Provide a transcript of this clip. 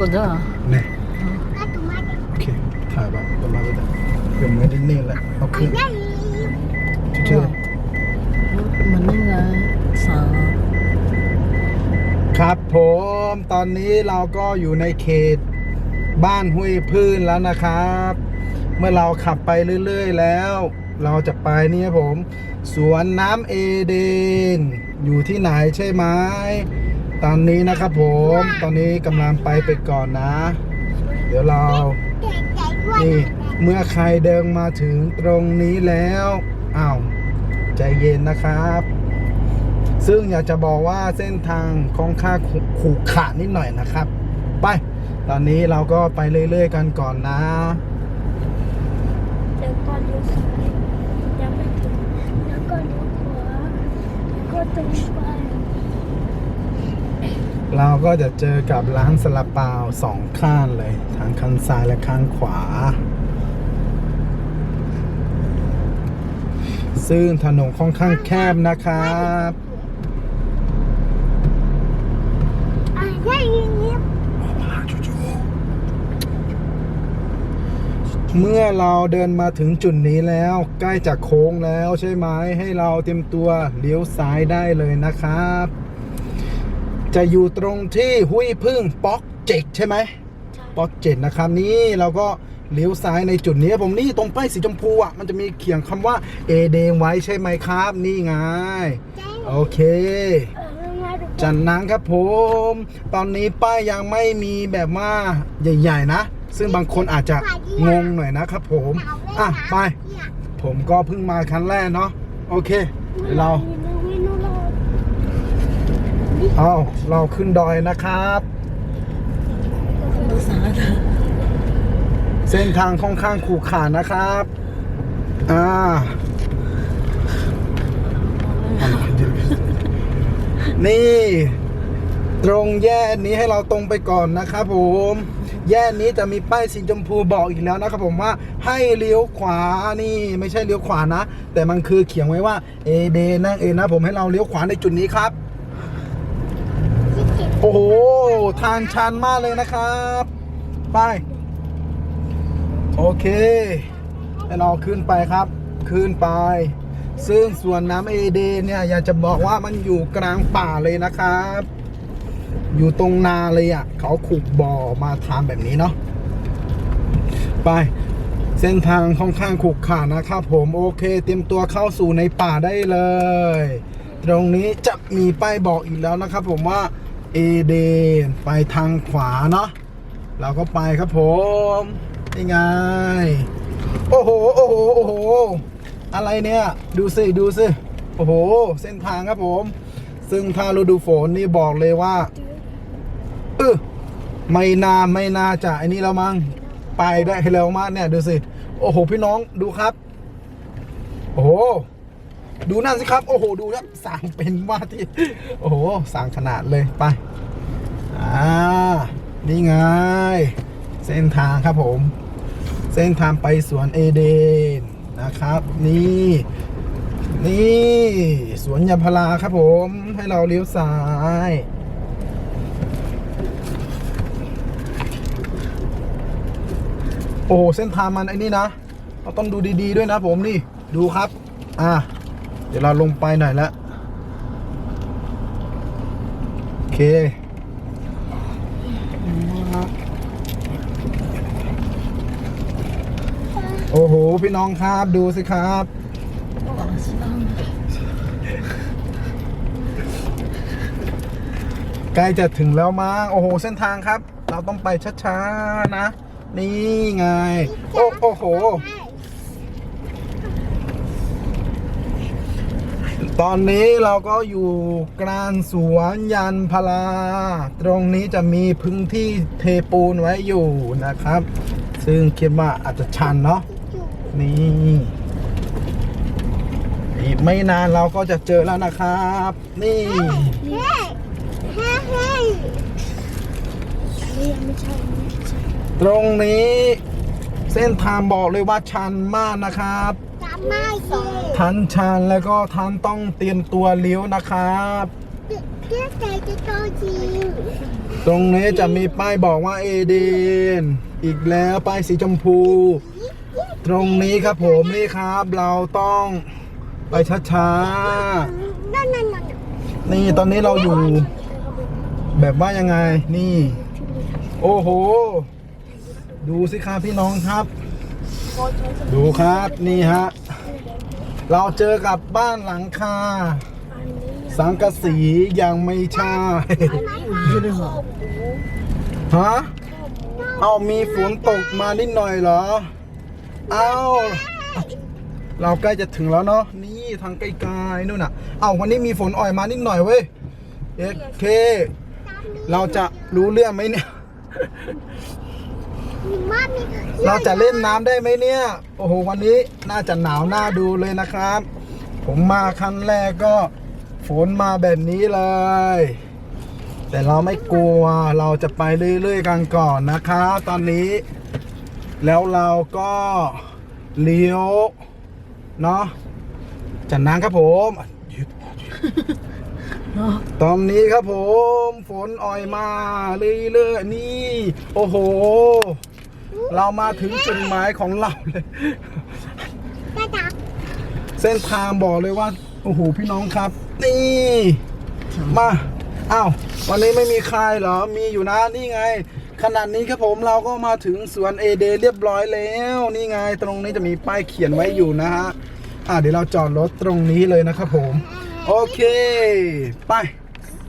거죠? เนี่ย ก็ตัวมาเด็ก โอเค ถ่ายแบบประมาณนี้แหละเดี๋ยวไม่ได้นิ่งแหละเอาขึ้น ใหญ่ ชื่อ 맞는가? 사. ครับผม ตอนนี้เราก็อยู่ในเขตบ้านห้วยพื้นแล้วนะครับ เมื่อเราขับไปเรื่อยๆแล้ว เราจะไปนี่ครับผม สวนน้ำเอเดน อยู่ที่ไหนใช่ไหม ตอนนี้นะครับผม ตอนนี้กำลังไปไปก่อนนะ เดี๋ยวเราเด็กใจด้วยนี่ เมื่อใครเดินมาถึงตรงนี้แล้วอ้าวใจเย็นนะครับ ซึ่งอยากจะบอกว่าเส้นทางค่อนข้างขรุขรุขระนิดหน่อยนะครับ ไป ตอนนี้เราก็ไปเรื่อยๆกันก่อนนะแล้วก็เลี้ยวซ้ายยังไม่ถึงแล้วก็เลี้ยวขวาแล้วก็ตรงไป เราก็จะเจอกับร้านสลับเปาสองข้างเลยทางข้างซ้ายและข้างขวา ซึ่งถนนค่อนข้างแคบนะครับเมื่อเราเดินมาถึงจุดนี้แล้วใกล้จะโค้งแล้วใช่ไหมให้เราเตรียมตัวเลี้ยวซ้ายได้เลยนะครับ จะอยู่ตรงที่หุยพึ่งป๊อกเจ็กใช่ไหมป๊อกเจ็ดนะครับนี่เราก็เลี้ยวซ้ายในจุดนี้ผมนี่ตรงป้ายสีชมพูอะมันจะมีเขียนคำว่าเอเดงไว้ใช่ไหมครับ นี่ไงโอเคเออมาดูจันนังครับผม ตอนนี้ป้ายยังไม่มีแบบว่าใหญ่ ๆ นะ ซึ่งบางคนอาจจะงงหน่อยนะครับผม อะ ไปเนี่ยผมก็เพิ่งมาครั้งแรกเนาะโอเคเดี๋ยวเราวินุโรด เอาเราขึ้นดอยนะครับเส้นทางค่อนข้างขูขานนะครับ อ่านี่ ตรงแยกนี้ให้เราตรงไปก่อนนะครับผม แยกนี้จะมีป้ายสีชมพูบอกอีกแล้วนะครับผมว่าให้เลี้ยวขวานี่ไม่ใช่เลี้ยวขวานะ แต่มันคือเขียนไว้ว่าเอเดนั่งเอนะผมให้เราเลี้ยวขวาในจุดนี้ครับ โอ้โห ทางชันมากเลยนะครับ ไป โอเค ให้เราขึ้นไปครับ ขึ้นไป ซึ่งส่วนน้ำเอเดนเนี่ย อยากจะบอกว่ามันอยู่กลางป่าเลยนะครับ อยู่ตรงนาเลยอะ เขาขุดบ่อมาทำแบบนี้เนาะ ไป เส้นทางค่อนข้างขรุขระนะครับผม โอเค เตรียมตัวเข้าสู่ในป่าได้เลย ตรงนี้จะมีป้ายบอกอีกแล้วนะครับผมว่า เอเดนไปทางขวาเนาะเราก็ไปครับผมนี่ไง โอ้โห โอ้โห โอ้โห อะไรเนี่ย ดูสิ ดูสิ โอ้โห เส้นทางครับผม ซึ่งถ้าฤดูฝนนี่บอกเลยว่า เออไม่นาไม่นาจะไอ้นี่แล้วมั้ง ไปได้เร็วมากเนี่ย ดูสิ โอ้โห พี่น้องดูครับ โอ้โห ดูนั่นสิครับ โอ้โห ดูครับสั่งเป็นว่าที่ โอ้โห สั่งขนาดเลย ไป อ่า นี่ไง เส้นทางครับผม เส้นทางไปสวนเอเดนนะครับ นี่ นี่สวนยางพาราครับผม ให้เราเลี้ยวซ้ายโอ้เส้นทางมันไอ้นี่นะ เราต้องดูดีๆด้วยนะผมนี่ ดูครับ อะ เดี๋ยวเราลงไปหน่อยละโอเคโอ้โห พี่น้องครับดูสิครับ ใกล้จะถึงแล้วมาโอ้โห เส้นทางครับ เราต้องไปช้า ๆ นะ นี่ไง โอ้โห ตอนนี้เราก็อยู่กลางสวนยันพาราตรงนี้จะมีพื้นที่เทปูนไว้อยู่นะครับ ซึ่งคิดว่าอาจจะชันเนาะนี่อีกไม่นานเราก็จะเจอแล้วนะครับ นี่ตรงนี้เส้นทางบอกเลยว่าชันมากนะครับ จำไม่ได้ทันชันแล้วก็ทันต้องเตรียมตัวเลี้ยวนะครับเตี้ยใจจะโตจริงตรงนี้จะมีป้ายบอกว่าเอเดน อีกแล้วป้ายสีชมพู ตรงนี้ครับผมนี่ครับ เราต้องไปช้านั่นนั่นนั่นๆ นี่ตอนนี้เราอยู่ แบบว่ายังไงนี่ โอ้โห ดูสิครับพี่น้องครับ ดูครับนี่ฮะ เราเจอกับบ้านหลังคา สังกะสียังไม่ใช่อยู่ด้วยเหรอฮะเอามีฝนตกมานิดหน่อยเหรอ เอาเราใกล้จะถึงแล้วเนาะนี่ทางไกลๆนู่นน่ะ เอาวันนี้มีฝนอ่อยมานิดหน่อยเว้ยเอเค เราจะรู้เรื่องไหมเนี่ย เราจะเล่นน้ำได้ไหมเนี่ย โอ้โห วันนี้น่าจะหนาวหน้าดูเลยนะครับ ผมมาครั้งแรกก็ฝนมาแบบนี้เลย แต่เราไม่กลัว เราจะไปเรื่อยๆกันก่อนนะคะตอนนี้ แล้วเราก็เลี้ยว เนาะจัดน้ำครับผมหยุดตอนนี้ครับผม ฝนอ่อยมาเรื่อยๆนี่ โอ้โห เรามาถึงจุดหมายของเราเลย เส้นทางบอกเลยว่า โอ้โห พี่น้องครับ นี่ มาอ้าววันนี้ไม่มีใครเหรอ มีอยู่นะ นี่ไง ขนาดนี้ครับผมเราก็มาถึงสวนเอเดเรียบร้อยแล้ว นี่ไง ตรงนี้จะมีป้ายเขียนไว้อยู่นะฮะ อ่าเดี๋ยวเราจอดรถตรงนี้เลยนะครับผม โอเค ไป